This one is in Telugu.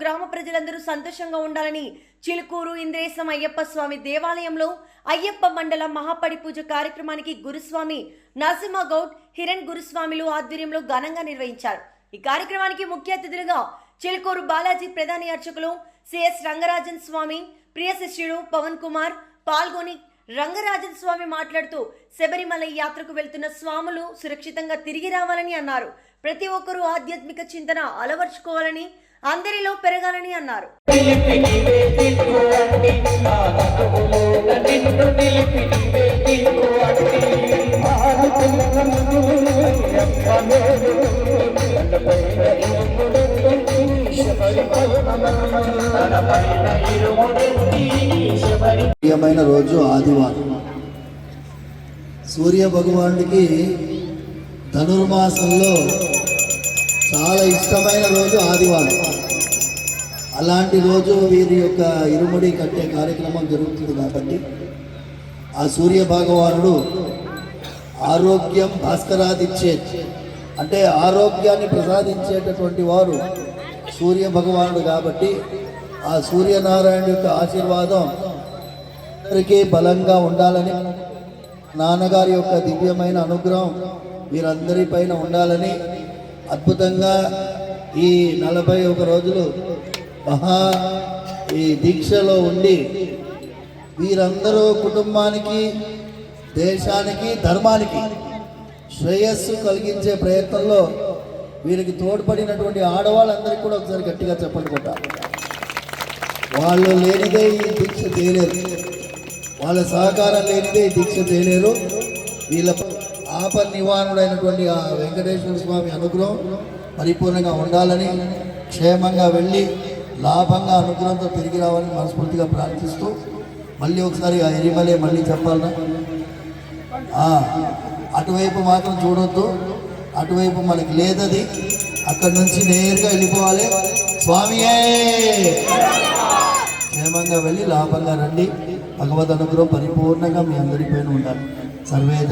గ్రామ ప్రజలందరూ సంతోషంగా ఉండాలని చిలుకూరు ఇంద్రేశం అయ్యప్ప స్వామి దేవాలయంలో అయ్యప్ప మండల మహాపడి పూజ కార్యక్రమానికి గురుస్వామి నరసింహగౌడ్ హిరణ్ గురుస్వామిలు ఆధ్వర్యంలో ఘనంగా నిర్వహించారు. ఈ కార్యక్రమానికి ముఖ్య అతిథులుగా చిలుకూరు బాలాజీ ప్రధాన అర్చకులు సిఎస్ రంగరాజన్ స్వామి ప్రియ శిష్యుడు పవన్ కుమార్ పాల్గొని రంగరాజన్ స్వామి మాట్లాడుతూ శబరిమల యాత్రకు వెళ్తున్న స్వాములు సురక్షితంగా తిరిగి రావాలని అన్నారు. ప్రతి ఒక్కరూ ఆధ్యాత్మిక చింతన అలవర్చుకోవాలని అందరిలో పెరగాలని అన్నారు. ప్రియమైన రోజు ఆదివారం. సూర్య భగవానుడికి ధనుర్మాసంలో చాలా ఇష్టమైన రోజు ఆదివారం. అలాంటి రోజు వీరి యొక్క ఇరుముడి కట్టే కార్యక్రమం జరుగుతుంది కాబట్టి ఆ సూర్య భగవానుడు ఆరోగ్యం భాస్కరాదిచ్చే అంటే ఆరోగ్యాన్ని ప్రసాదించేటటువంటి వారు సూర్య భగవానుడు కాబట్టి ఆ సూర్యనారాయణ యొక్క ఆశీర్వాదం అందరికీ బలంగా ఉండాలని నాన్నగారి యొక్క దివ్యమైన అనుగ్రహం వీరందరి పైన ఉండాలని అద్భుతంగా ఈ నలభై ఒక రోజులు మహా ఈ దీక్షలో ఉండి వీరందరూ కుటుంబానికి దేశానికి ధర్మానికి శ్రేయస్సు కలిగించే ప్రయత్నంలో వీరికి తోడ్పడినటువంటి ఆడవాళ్ళందరికీ కూడా ఒకసారి గట్టిగా చెప్పనుకుంటా వాళ్ళు లేనిదే ఈ దీక్ష చేయలేరు. వాళ్ళ సహకారం లేనిదే ఈ దీక్ష చేయలేరు. వీళ్ళ ఆపద నివారణుడైనటువంటి ఆ వెంకటేశ్వర స్వామి అనుగ్రహం పరిపూర్ణంగా ఉండాలని క్షేమంగా వెళ్ళి లాభంగా అనుగ్రహంతో తిరిగి రావాలని మనస్ఫూర్తిగా ప్రార్థిస్తూ మళ్ళీ ఒకసారి ఆ ఎరిమలే మళ్ళీ చెప్పాలనా? అటువైపు మాత్రం చూడొద్దు. అటువైపు మనకి లేదది. అక్కడి నుంచి నేరుగా వెళ్ళిపోవాలి. స్వామియే! క్షేమంగా వెళ్ళి లాభంగా రండి. భగవద్ అనుగ్రహం పరిపూర్ణంగా మీ అందరిపైన ఉండాలి. సర్వే